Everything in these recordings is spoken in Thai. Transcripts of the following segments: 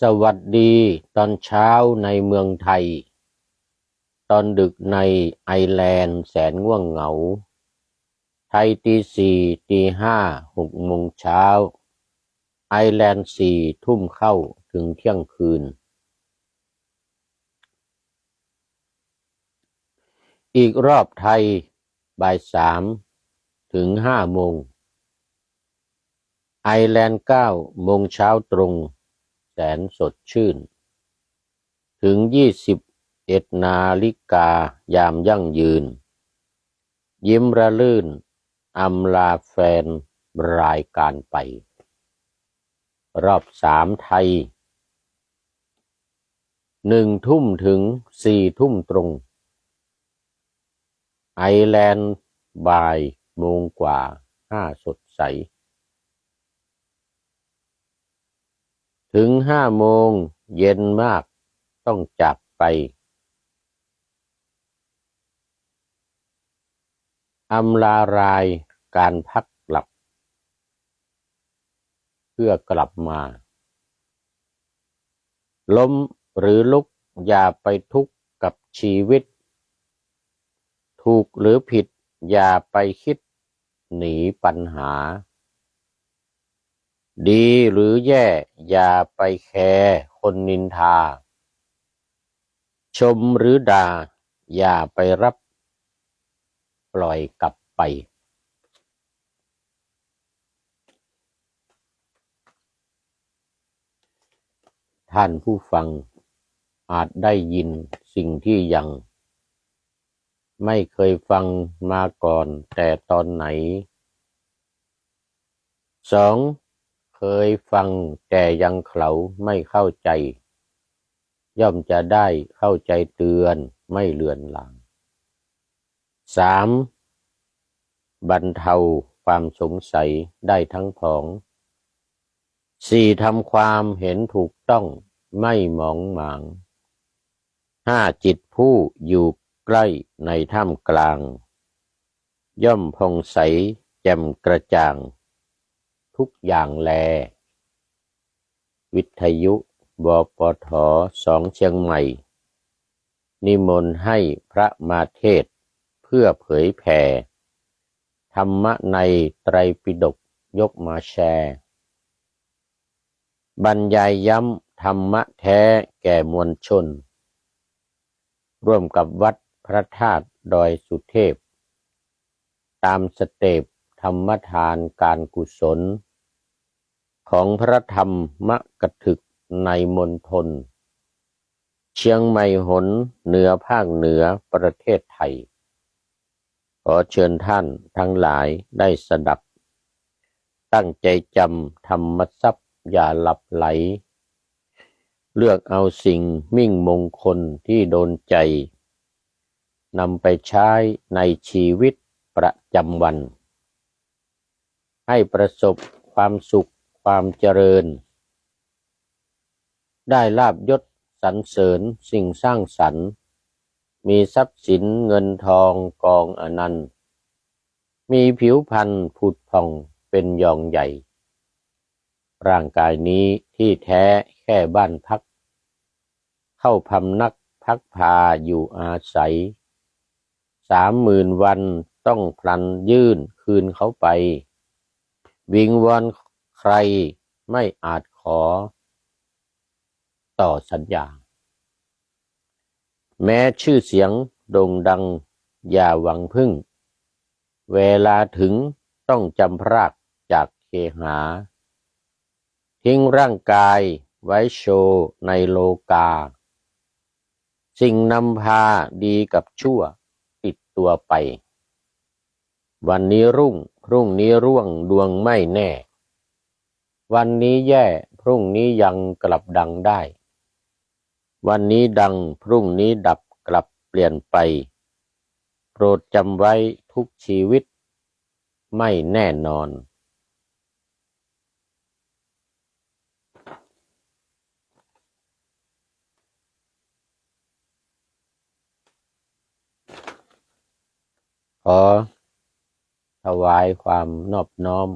สวัสดีตอนเช้าในเมืองไทย ตอนดึกในไอแลนด์แสนง่วงเหงา ไทยตีสี่ตีห้าหกโมงเช้า ไอแลนด์สี่ทุ่มเข้าถึงเที่ยงคืน อีกรอบไทยบ่ายสามถึงห้าโมง ไอแลนด์เก้าโมงเช้าตรง แสนสดชื่น ถึงยี่สิบเอ็ดนาฬิกายามยั่งยืน ยิ้มระลื่นอำลาแฟนรายการไป รอบสามไทยหนึ่งทุ่มถึงสี่ทุ่มตรง ไอแลนด์บ่ายโมงกว่าห้าสดใส ถึงห้าโมงเย็นมากต้องจากไปอำลารายการพักหลับ เพื่อกลับมา ล้มหรือลุกอย่าไปทุกข์กับชีวิต ถูกหรือผิดอย่าไปคิดหนีปัญหา ดีหรือแย่อย่าไปแคร์คนนินทา ชมหรือด่า อย่าไปรับปล่อยกลับไป ท่านผู้ฟังอาจได้ยินสิ่งที่ยัง ไม่เคยฟังมาก่อนแต่ตอนไหนสอง เคยฟังแต่ยังเขาไม่เข้าใจ ย่อมจะได้เข้าใจเตือนไม่เลือนหลังสามบรรเทาความสงสัยได้ทั้งผองสี่ทำความเห็นถูกต้องไม่หมองหมางห้าจิตผู้อยู่ใกล้ในถ้ำกลาง ย่อมพองใสแจ่มกระจ่าง ทุกอย่างแล วิทยุบปทสองเชียงใหม่ นิมนต์ให้พระมาเทศเพื่อเผยแผ่ ธรรมะในไตรปิฎกยกมาแชร์ บรรยายย้ำธรรมะแท้แก่มวลชน ร่วมกับวัดพระธาตุดอยสุเทพ ตามสเตปธรรมทานการกุศล ของพระธรรมมกถึกในมณฑลเชียงใหม่หนเหนือภาคเหนือประเทศไทย ขอเชิญท่านทั้งหลายได้สดับ ตั้งใจจำธรรมทรัพย์อย่าหลับไหล เลือกเอาสิ่งมิ่งมงคลที่โดนใจนำไปใช้ในชีวิตประจำวัน ให้ประสบความสุข ความเจริญ ได้ลาบยศสรรเสริญสิ่งสร้างสรรค์ มีทรัพย์สินเงินทองกองอนันต์ มีผิวพรรณผุดผ่องเป็นยองใหญ่ ร่างกายนี้ที่แท้แค่บ้านพัก เข้าพำนักพักพาอยู่อาศัย สามหมื่นวันต้องพลันยื่นคืนเขาไป วิงวอน ใครไม่อาจขอ ต่อสัญญา แม้ชื่อเสียงโด่งดังอย่าหวังพึ่ง เวลาถึงต้องจำพรากจากเคหา ทิ้งร่างกายไว้โชว์ในโลกา สิ่งนำพาดีกับชั่วติดตัวไป วันนี้รุ่ง พรุ่งนี้ร่วงดวงไม่แน่ วันนี้แย่พรุ่งนี้ยังกลับดังได้ วันนี้ดังพรุ่งนี้ดับกลับเปลี่ยนไป โปรดจำไว้ทุกชีวิต ไม่แน่นอน ขอถวายความนอบน้อม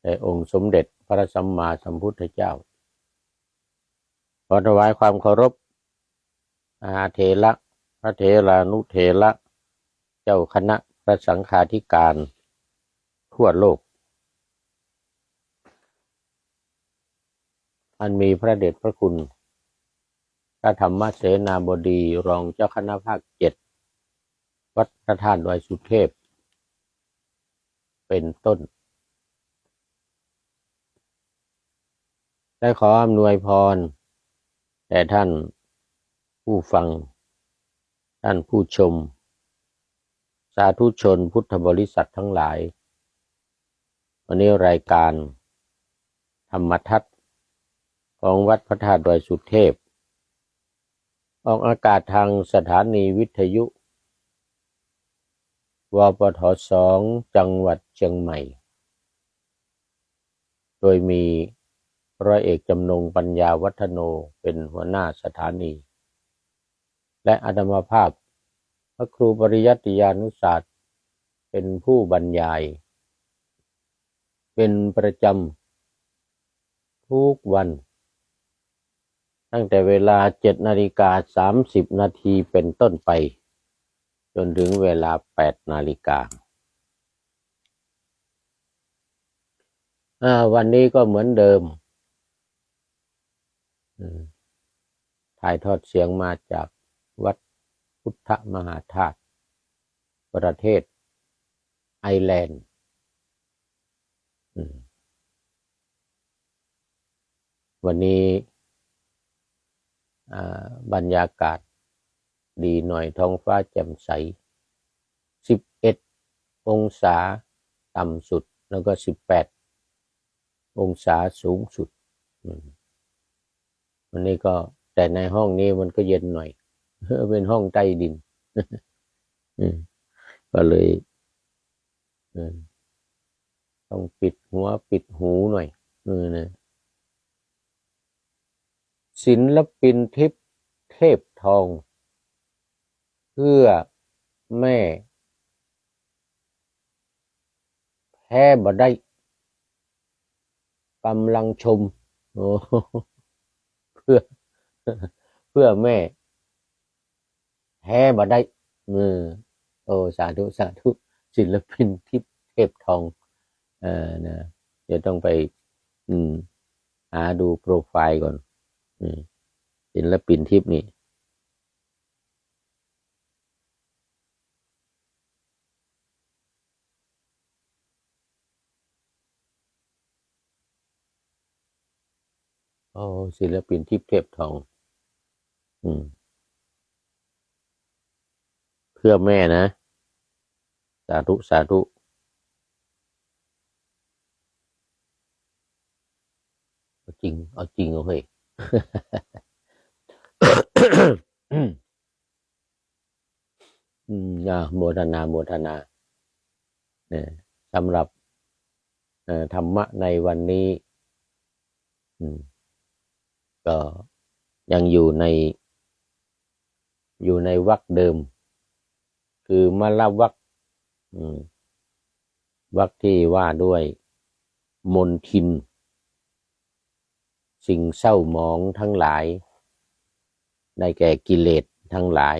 แด่องค์สมเด็จ พระสัมมาสัมพุทธเจ้า ขอถวายความเคารพอาเถระพระเถรานุเถระเจ้าคณะพระสังฆาธิการ ทั่วโลก อันมีพระเดชพระคุณ พระธรรมเสนาบดีรองเจ้าคณะภาคเจ็ดวัดพระธาตุดอยสุเทพ เป็นต้น ได้ขออำนวยพรแด่ท่านผู้ฟัง ท่านผู้ชม สาธุชนพุทธบริษัททั้งหลาย วันนี้รายการ ธรรมทัศน์ของวัดพระธาตุดอยสุเทพ ออกอากาศทางสถานีวิทยุวปทสองจังหวัดเชียงใหม่ โดยมี ร้อยเอกจำนงปัญญาวัฒโนเป็นหัวหน้าสถานี และอาตมาภาพ พระครูปริยัติยานุศาสตร์ เป็นผู้บรรยาย เป็นประจำทุกวัน ตั้งแต่เวลาเจ็ดนาฬิกาสามสิบนาทีเป็นต้นไป จนถึงเวลาแปดนาฬิกาวันนี้ก็เหมือนเดิม ถ่ายทอดเสียงมาจากวัดพุทธมหาธาตุประเทศไอร์แลนด์วันนี้บรรยากาศดีหน่อยท้องฟ้าแจ่มใส 11 องศาต่ำสุดแล้วก็ 18 องศาสูงสุด วันนี้ก็แต่ในห้องนี้มันก็เย็นหน่อย เป็นห้องใต้ดินก็เลยต้องปิดหัวปิดหูหน่อยเออนะศิลปินทิพย์เทพทอง เพื่อแม่ แพ้บ่ได้กำลังชม โอ้ เพื่อ เพื่อแม่แพ้บ่ได้มือโอสาธุสาธุศิลปินทิพย์เทพทองเออนะจะต้องไป อืม หาดูโปรไฟล์ก่อนศิลปินทิพย์นี่ ศิลปินทิพย์เทพทอง อืม เพื่อแม่นะ สาธุ สาธุจริง เอาจริงเอาเฮ้ยอืมอ่าโมทนาโมทนาเนี่ยสำหรับธรรมะในวันนี้ อืม ก็ยังอยู่ใน อยู่ในวักเดิม คือมลวักวักที่ว่าด้วย มนทิน สิ่งเศร้าหมองทั้งหลาย ได้แก่กิเลสทั้งหลาย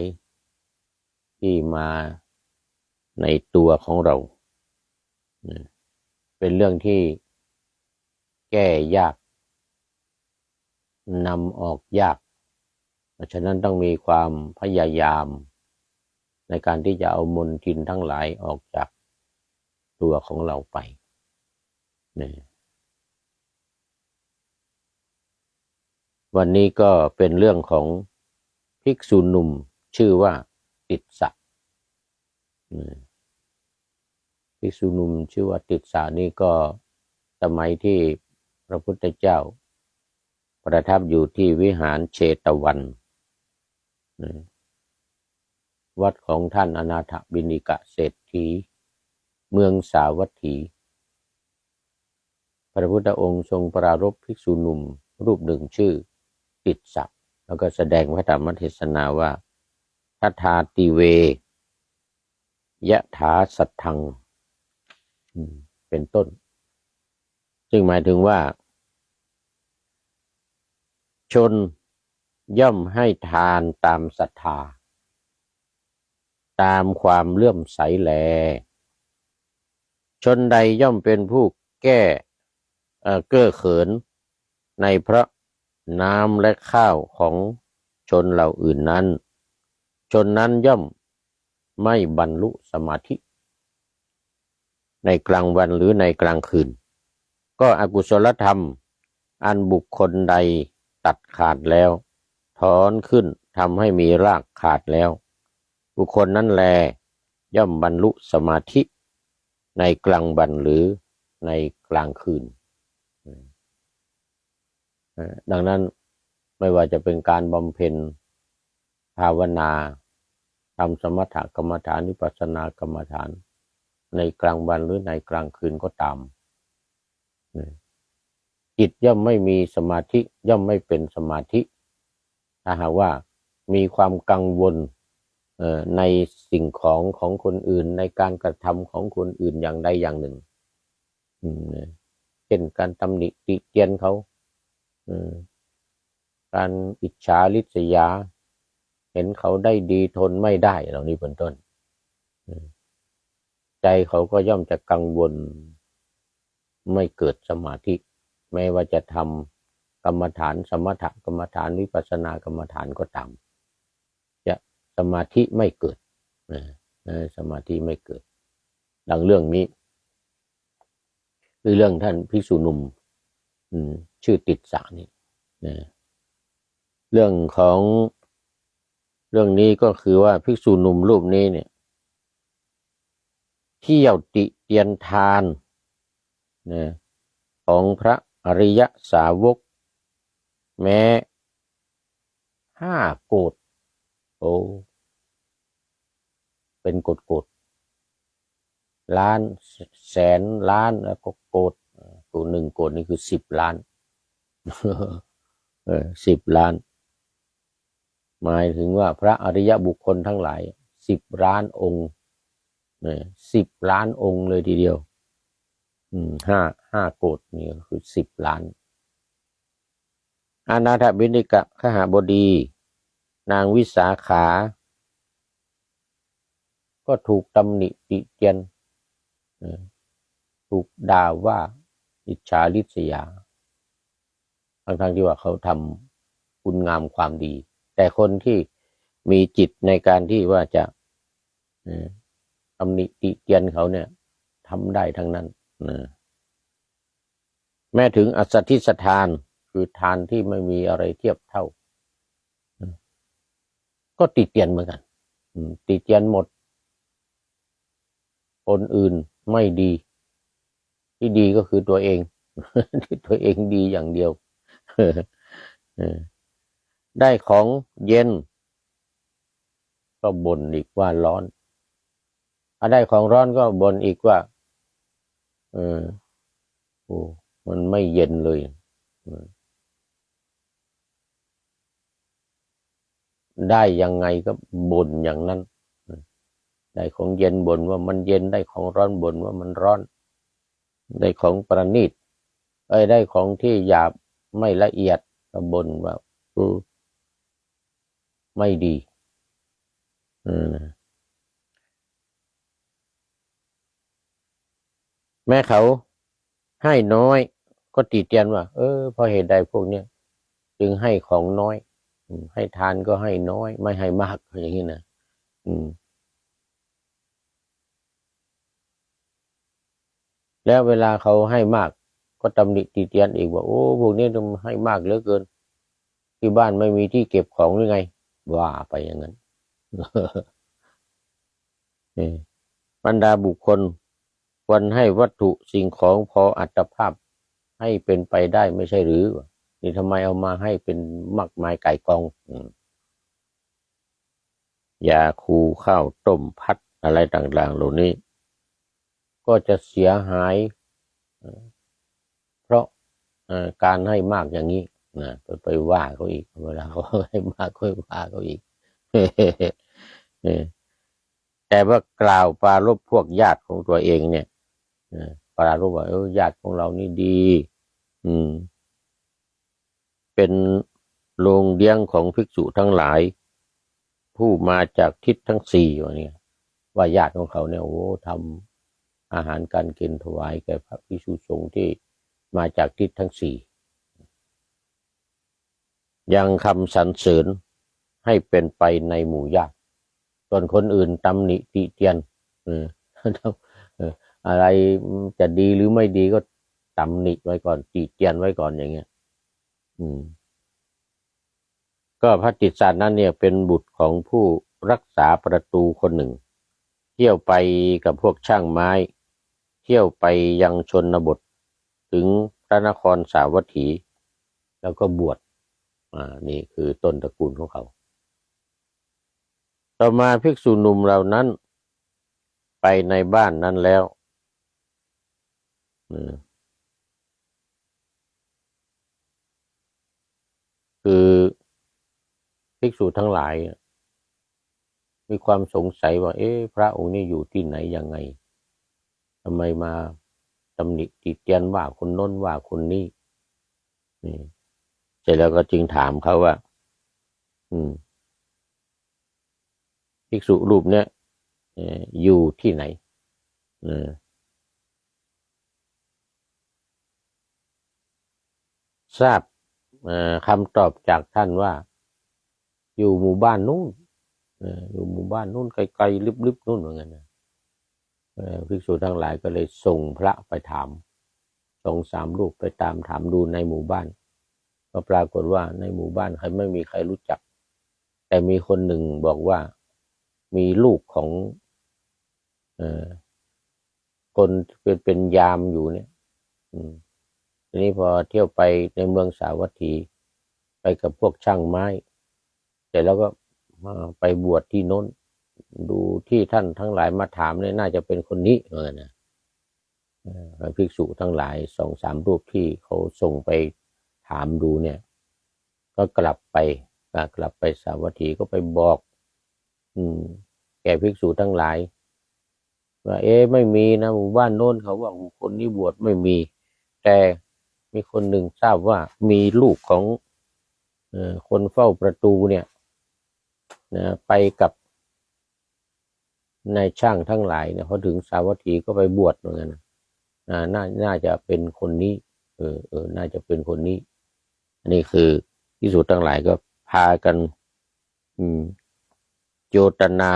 ที่มาในตัวของเรา เป็นเรื่องที่แก้ยาก นำออกยาก เพราะฉะนั้นต้องมีความพยายาม ในการที่จะเอามนทินทั้งหลายออกจากตัวของเราไปนี่วันนี้ก็เป็นเรื่องของภิกษุหนุ่มชื่อว่าติดสะภิกษุหนุ่มชื่อว่าติดสะนี่ก็สมัยที่พระพุทธเจ้า ประทับอยู่ที่วิหารเชตวัน วัดของท่านอนาถบินิกะเศรษฐี เมืองสาวัตถี พระพุทธองค์ทรงปรารบภิกษุหนุ่ม รูปหนึ่งชื่อ ติดสักแล้วก็แสดงพระธรรมเทศนาว่าทัทาติเวยะถาสัทธัง เป็นต้น ซึ่งหมายถึงว่า ชนย่อมให้ทานตามศรัทธา ตามความเลื่อมใสแล ชนใดย่อมเป็นผู้แก้เอ่อเก้อเขิน ในพระน้ำและข้าวของชนเหล่าอื่นนั้น ชนนั้นย่อมไม่บรรลุสมาธิ ในกลางวันหรือในกลางคืน ก็อกุศลธรรม อันบุคคลใด ตัดขาดแล้ว ถอนขึ้นทำให้มีรากขาดแล้ว บุคคลนั้นแล ย่อมบรรลุสมาธิ ในกลางวันหรือในกลางคืน ดังนั้นไม่ว่าจะเป็นการบำเพ็ญภาวนาทำสมถกรรมฐานวิปัสสนากรรมฐาน ในกลางวันหรือในกลางคืนก็ตามนะ จิตย่อมไม่มีสมาธิย่อมไม่เป็นสมาธิถ้าหากว่ามีความกังวลในสิ่งของของคนอื่น ในการกระทำของคนอื่นอย่างใดอย่างหนึ่งเช่นการตำหนิติเตียนเขาการอิจฉาริษยา เห็นเขาได้ดีทนไม่ได้เหล่านี้เป็นต้น ใจเขาก็ย่อมจะกังวล ไม่เกิดสมาธิ แม้ว่าจะทำกรรมฐานสมถกรรมฐานวิปัสสนากรรมฐานก็ตามจะสมาธิไม่เกิดสมาธิไม่เกิด ดังเรื่องนี้คือเรื่องท่านภิกษุหนุ่มชื่อติดสานี่นะเรื่องของเรื่องนี้ก็คือว่าภิกษุหนุ่มรูปนี้เนี่ย ที่เยวติเตียนทานนะของพระ อริยสาวก แม้ห้าโกดโอ้เป็นโกดโกดล้านแสนล้านแล้วก็โกดตัวหนึ่งโกดนี่คือสิบล้านเออสิบล้าน หมายถึงว่าพระอริยบุคคลทั้งหลายสิบล้านองค์สิบล้านองค์เลยทีเดียวห้า ห้าโกดนี่ก็คือสิบล้าน อานาถบิณิกะขหาบดี นางวิสาขา ก็ถูกตำหนิติเตียน ถูกด่าว่าอิจฉาริษยา ทั้งๆที่ว่าเขาทำคุณงามความดี แต่คนที่มีจิตในการที่ว่าจะตำหนิติเตียนเขาเนี่ยทำได้ทั้งนั้นนะ แม้ถึงอัสสทิสทาน คือทานที่ไม่มีอะไรเทียบเท่า ก็ติเตียนเหมือนกันติเตียนหมด คนอื่นไม่ดี ที่ดีก็คือตัวเองที่ตัวเองดีอย่างเดียวได้ของเย็น ก็บ่นอีกว่าร้อนถ้าได้ของร้อนก็บ่นอีกว่า เออโอ้ มันไม่เย็นเลย ได้ยังไงก็บ่นอย่างนั้น ได้ของเย็นบ่นว่ามันเย็นได้ของร้อนบ่นว่ามันร้อน ได้ของประณีตเอ้ยได้ของที่หยาบไม่ละเอียดก็บ่นว่าออไม่ดีเออแม้เขาให้น้อย ก็ติเตียนว่า เออเพราะเหตุใดพวกเนี้ยจึงให้ของน้อยให้ทานก็ให้น้อย ไม่ให้มากอย่างนี้นะอืม แล้วเวลาเขาให้มาก ก็ตำหนิติเตียนอีกว่าโอ้พวกนี้ทำให้มากเหลือเกิน ที่บ้านไม่มีที่เก็บของหรือไงว่าไปอย่างนั้นบรรดาบุคคลควรให้วัตถุสิ่งของพออัตภาพ ให้เป็นไปได้ไม่ใช่หรือ นี่ทำไมเอามาให้เป็นมากมายไก่กองอยาคูข้าวต้มพัดอะไรต่างๆเหล่านี้ ก็จะเสียหาย เพราะการให้มากอย่างนี้นะไปไปว่าเขาอีกเวลาเขาให้มากก็ไปว่าเขาอีกแต่ว่ากล่าวปารบพวกญาติของตัวเองเนี่ย ปรารบว่าเออญาติของเรานี่ดี อืม เป็นโรงเลี้ยงของภิกษุทั้งหลาย ผู้มาจากทิศทั้งสี่ว่าเนี่ยว่าญาติของเขาเนี่ยโอ้ทำอาหารการกินถวายแก่พระภิกษุสงฆ์ที่มาจากทิศทั้งสี่ยังคำสรรเสริญให้เป็นไปในหมู่ญาติส่วนคนอื่นตำหนิติเตียนออเอะไรจะดีหรือไม่ดีก็ตำหนิไว้ก่อนติเตียนไว้ก่อนอย่างเงี้ย อืม ก็พระติสสารนั้นเนี่ย เป็นบุตรของผู้รักษาประตูคนหนึ่ง เที่ยวไปกับพวกช่างไม้ เที่ยวไปยังชนบท ถึงพระนครสาวัตถี แล้วก็บวชอ่า นี่คือต้นตระกูลของเขา ต่อมาภิกษุหนุ่มเหล่านั้น ไปในบ้านนั้นแล้ว คือภิกษุทั้งหลาย มีความสงสัยว่า เอ๊ะพระองค์นี้อยู่ที่ไหนยังไงทำไมมาตำหนิติเตียนว่าคนน้นว่าคนนี้นี่เสร็จแล้วก็จึงถามเขาว่า อืมภิกษุรูปเนี้ยเอ่ออยู่ที่ไหน เออ ทราบคำตอบจากท่านว่า อยู่หมู่บ้านนู่นอยู่หมู่บ้านนู่นไกลๆลึบๆนู่นเหมือนกันนะภิกษุทั้งหลายก็เลยส่งพระไปถามสองสามรูปไปตามถามดูในหมู่บ้าน ก็ปรากฏว่าในหมู่บ้านใครไม่มีใครรู้จัก แต่มีคนหนึ่งบอกว่ามีลูกของอคนเป็นเป็นยามอยู่เนี่ย อืม ทีนี้พอเที่ยวไปในเมืองสาวัตถี ไปกับพวกช่างไม้ เสร็จแล้วก็มาไปบวชที่โน้น ดูที่ท่านทั้งหลายมาถามเนี่ยน่าจะเป็นคนนี้เหมือนกันนะเอ่อภิกษุทั้งหลายสองสามรูปที่เขาส่งไปถามดูเนี่ย ก็กลับไปกลับไปสาวัตถีก็ไปบอก อืม แก่ภิกษุทั้งหลายว่าเอ๊ะไม่มีนะหมู่บ้านโน้นเขาว่าคนนี้บวชไม่มี แต่ มีคนหนึ่งทราบว่ามีลูกของคนเฝ้าประตูเนี่ยนะไปกับนายช่างทั้งหลายเนี่ยเขาถึงสาวัตถีก็ไปบวชเหมือนกันนะน่าน่าจะเป็นคนนี้เออเออน่าจะเป็นคนนี้ อันนี้คือที่สุดทั้งหลายก็พากัน อืมโยตนา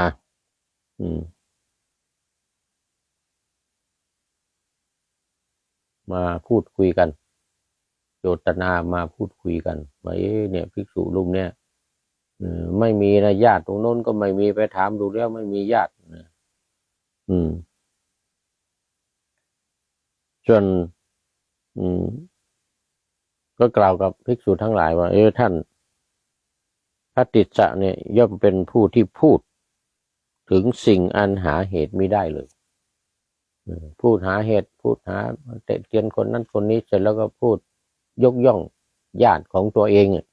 อืม มาพูดคุยกัน โยตนามาพูดคุยกันว่าเอ๊ะเนี่ยภิกษุรูปเนี่ยไม่มีนะญาติตรงโน้นก็ไม่มีไปถามดูแล้วไม่มีญาตินะอืมส่วนอืม ก็กล่าวกับภิกษุทั้งหลายว่า เออท่าน พระติสะเนี่ย ย่อมเป็นผู้ที่พูด ถึงสิ่งอันหาเหตุไม่ได้เลยพูดหาเหตุ พูดหาเตะเตียนคนนั้นคนนี้เสร็จแล้วก็พูด ยกย่องญาติของตัวเองอะ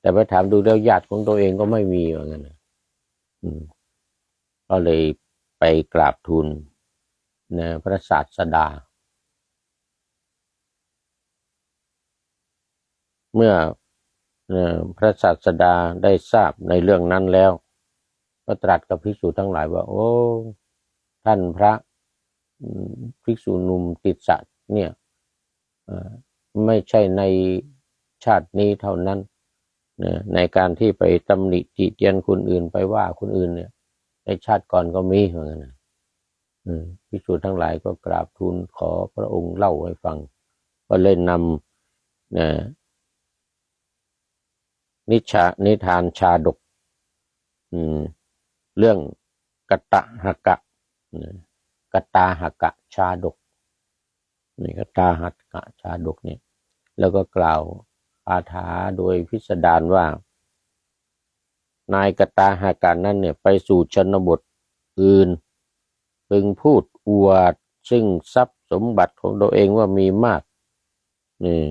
แต่ไปถามดูแล้วญาติของตัวเองก็ไม่มีเหมือนกันก็เลยไปกราบทูลนะพระศาสดา เมื่อพระศาสดาได้ทราบในเรื่องนั้นแล้ว ก็ตรัสกับภิกษุทั้งหลายว่า โอ้ ท่านพระภิกษุหนุ่มติดสะเนี่ย ไม่ใช่ในชาตินี้เท่านั้นนะในการที่ไปตำหนิติเตียนคนอื่นไปว่าคนอื่นเนี่ย ในชาติก่อนก็มีเหมือนกันนะอืมภิกษุทั้งหลายก็กราบทูลขอพระองค์เล่าให้ฟัง ก็เลยนำนะนิชานิทานชาดกเรื่องกตะหกะกตาหกะชาดก นี่กตาหกะชาดกเนี่ย แล้วก็กล่าวอาถาโดยพิสดารว่า นายกตาหาการนั้นเนี่ยไปสู่ชนบทอื่น พึงพูดอวดซึ่งทรัพย์สมบัติของตัวเองว่ามีมากนี่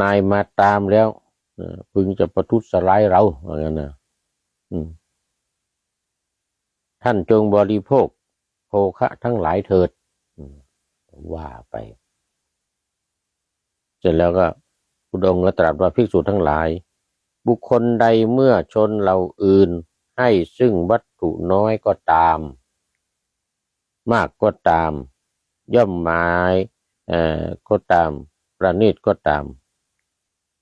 นายมาตามแล้วพึงจะประทุษร้ายเราอย่างนั้นนะท่านจงบริโภคโภคะทั้งหลายเถิด ว่าไป เสร็จแล้วก็พุทธองค์ก็ตรัสว่าภิกษุทั้งหลาย บุคคลใดเมื่อชนเราอื่น ให้ซึ่งวัตถุน้อยก็ตาม มากก็ตาม ย่อมหมายเอ่อก็ตาม ประณีตก็ตาม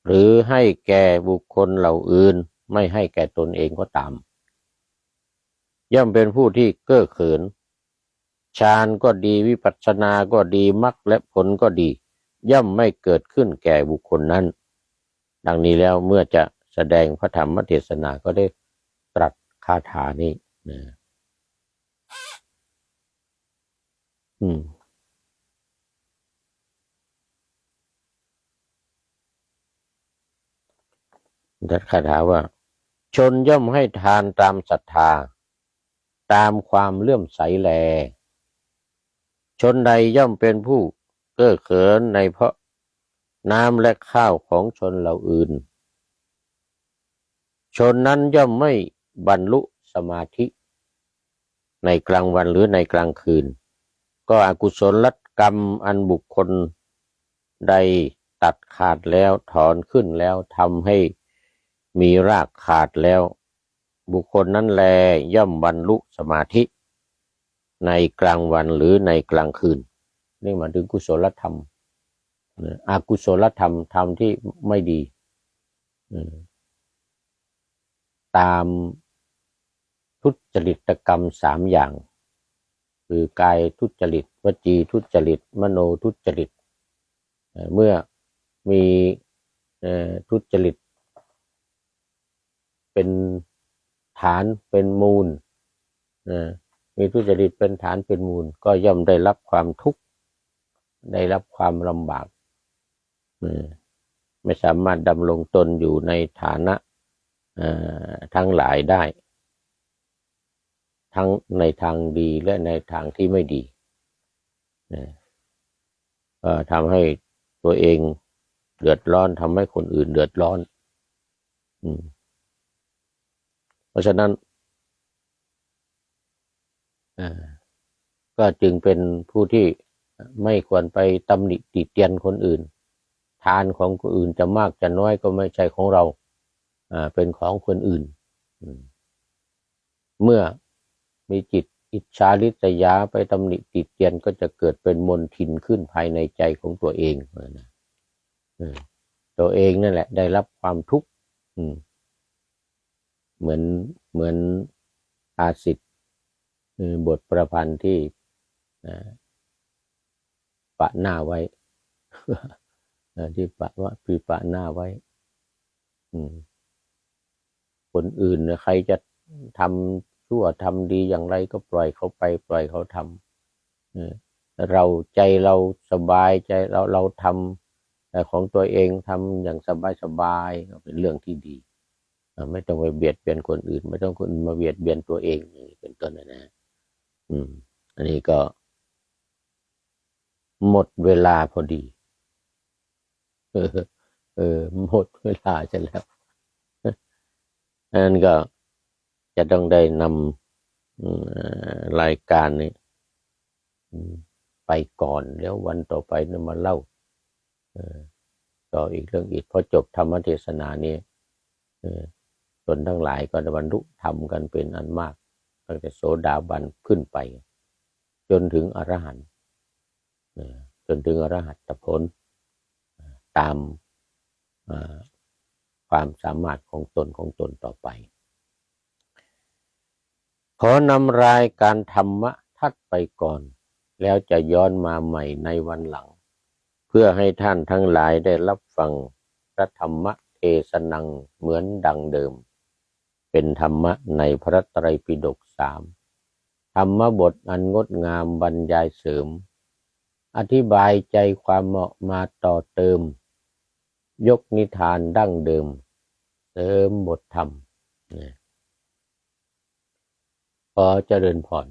หรือให้แก่บุคคลเหล่าอื่น ไม่ให้แก่ตนเองก็ตาม ย่อมเป็นผู้ที่เก้อเขิน ฌานก็ดีวิปัสสนาก็ดีมรรคและผลก็ดี ย่อมไม่เกิดขึ้นแก่บุคคลนั้น ดังนี้แล้วเมื่อจะแสดงพระธรรมเทศนาก็ได้ตรัสคาถานี้นะอืมทัดคาถาว่า ชนย่อมให้ทานตามศรัทธา ตามความเลื่อมใสแล ชนใดย่อมเป็นผู้เก้อเขินในเพราะน้ำและข้าวของชนเหล่าอื่น ชนนั้นย่อมไม่บรรลุสมาธิ ในกลางวันหรือในกลางคืน ก็อกุศลกรรมอันบุคคลใดตัดขาดแล้วถอนขึ้นแล้วทำให้มีรากขาดแล้ว บุคคลนั้นแลย่อมบรรลุสมาธิ ในกลางวันหรือในกลางคืน นี่หมายถึงกุศลธรรมอากุศลธรรมธรรมที่ไม่ดีตามทุจริตกรรมสามอย่าง คือกายทุจริตวจีทุจริต มโนทุจริต เมื่อมีทุจริต เป็นฐานเป็นมูล มีทุจริตเป็นฐานเป็นมูล ก็ย่อมได้รับความทุกข์ได้รับความลำบากไม่สามารถดำรงตนอยู่ในฐานะทั้งหลายได้ ทั้งในทางดีและในทางที่ไม่ดีก็ทำให้ตัวเองเดือดร้อนทำให้คนอื่นเดือดร้อนอเพราะฉะนั้น ก็จึงเป็นผู้ที่ไม่ควรไปตำหนิติเตียนคนอื่น ทานของคนอื่นจะมากจะน้อยก็ไม่ใช่ของเราเป็นของคนอื่น เมื่อมีจิตอิจฉาริษยาไปตำหนิติเตียนก็จะเกิดเป็นมนทินขึ้นภายในใจของตัวเองนะตัวเองนั่นแหละ ได้รับความทุกข์เหมือนเหมือนอาสิทธิ บทประพันธ์ที่ปะหน้าไว้ที่ปะว่าปีปะหน้าไว้คนอื่นใครจะทำชั่วทำดีอย่างไรก็ปล่อยเขาไป ปล่อยเขาทำเราใจเราสบายใจเราเราทำแต่ของตัวเองทำอย่างสบายสบายเป็นเรื่องที่ดีไม่ต้องไปเบียดเบียนคนอื่น ไม่ต้องคนมาเบียดเบียนตัวเองเป็นต้นนะนะ อืม อันนี้ก็ หมดเวลาพอดี เออ เออ หมดเวลาจะแล้วนั้นก็จะต้องได้นำรายการนี้ไปก่อนแล้ววันต่อไปนมาเล่าต่ออีกเรื่องอีกพอจบธรรมเทศนานี้นทั้งหลายก็บรรลุธรรมกันเป็นอันมาก ตั้งแต่โสดาบันขึ้นไป จนถึงอรหันต์จนถึงอรหัตผลตามความสามารถของตนของตนต่อไป ขอนำรายการธรรมะทัดไปก่อน แล้วจะย้อนมาใหม่ในวันหลัง เพื่อให้ท่านทั้งหลายได้รับฟังพระธรรมเทศนังเหมือนดังเดิม เป็นธรรมะในพระไตรปิฎก สามธรรมบทอันงดงามบรรยายเสริม อธิบายใจความเหมาะมาต่อเติม ยกนิทานดั้งเดิมเสริมบทธรรมพอเจริญพร